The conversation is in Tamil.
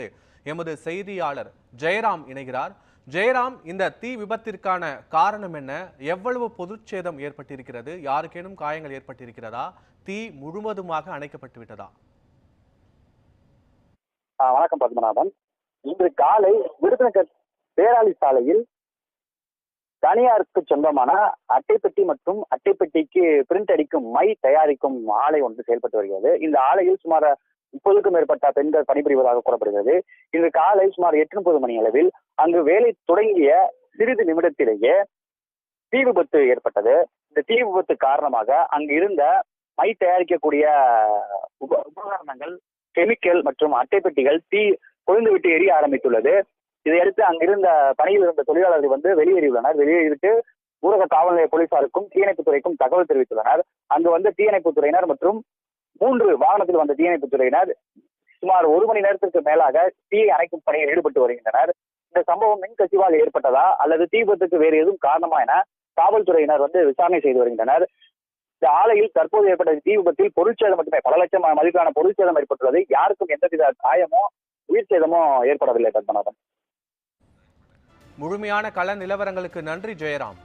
விவரங்களோடு எமது செய்தியாளர் ஜெயராம் இணைகிறார். ஜெயராம் இந்த தீ விபத்திற்கான காரணம் என்ன? எவ்வளவு பொதுச்சேதம் ஏற்பட்டிருக்கிறது? யாருக்கேனும் காயங்கள் ஏற்பட்டிருக்கிறதா? தீ முழுவதுமாக அணைக்கப்பட்டு விட்டதா வணக்கம் பத்மநாபன். இன்று காலை விருதுநகர் பேராளி சாலையில் தனியாருக்கு சொந்தமான அட்டைப்பெட்டி மற்றும் அட்டைப்பெட்டிக்கு பிரிண்ட் அடிக்கும் மை தயாரிக்கும் ஆலை ஒன்று செயல்பட்டு வருகிறது. இந்த ஆலையில் சுமார் முப்பதுக்கும் மேற்பட்ட பெண்கள் பணிபுரிவதாக கூறப்படுகிறது. இன்று காலை சுமார் எட்டு முப்பது மணி அளவில் அங்கு வேலை தொடங்கிய சிறிது நிமிடத்திலேயே தீ விபத்து ஏற்பட்டது. இந்த தீ விபத்து காரணமாக அங்கு இருந்த மை தயாரிக்கக்கூடிய உப உபகரணங்கள் கெமிக்கல் மற்றும் அட்டைப்பெட்டிகள் தீ கொழுந்துவிட்டு எரிய ஆரம்பித்துள்ளது. இதையடுத்து அங்கிருந்த பணியில் இருந்த தொழிலாளர்கள் வந்து வெளியேறியுள்ளனர். வெளியேறிவிட்டு ஊரக காவல் நிலைய போலீசாருக்கும் தீயணைப்புத் துறைக்கும் தகவல் தெரிவித்துள்ளனர். அங்கு வந்த தீயணைப்பு துறையினர் மற்றும் மூன்று வாகனத்தில் வந்த தீயணைப்புத் துறையினர் சுமார் ஒரு மணி நேரத்திற்கு மேலாக தீயை அணைக்கும் பணியில் ஈடுபட்டு வருகின்றனர். இந்த சம்பவம் மின் கசிவால் ஏற்பட்டதா அல்லது தீபத்துக்கு வேறு எதுவும் காரணமா என காவல்துறையினர் வந்து விசாரணை செய்து வருகின்றனர். இந்த ஆலையில் தற்போது ஏற்பட்ட தீ விபத்தில் பொருட்சேதம் மட்டுமே பல லட்சம் மதிப்பிலான பொருட்சேதம் ஏற்பட்டுள்ளது. யாருக்கும் எந்தவித காயமோ உயிர் சேதமோ ஏற்படவில்லை பத்மநாபன் முழுமையான கள நிலவரங்களுக்கு நன்றி ஜெயராம்.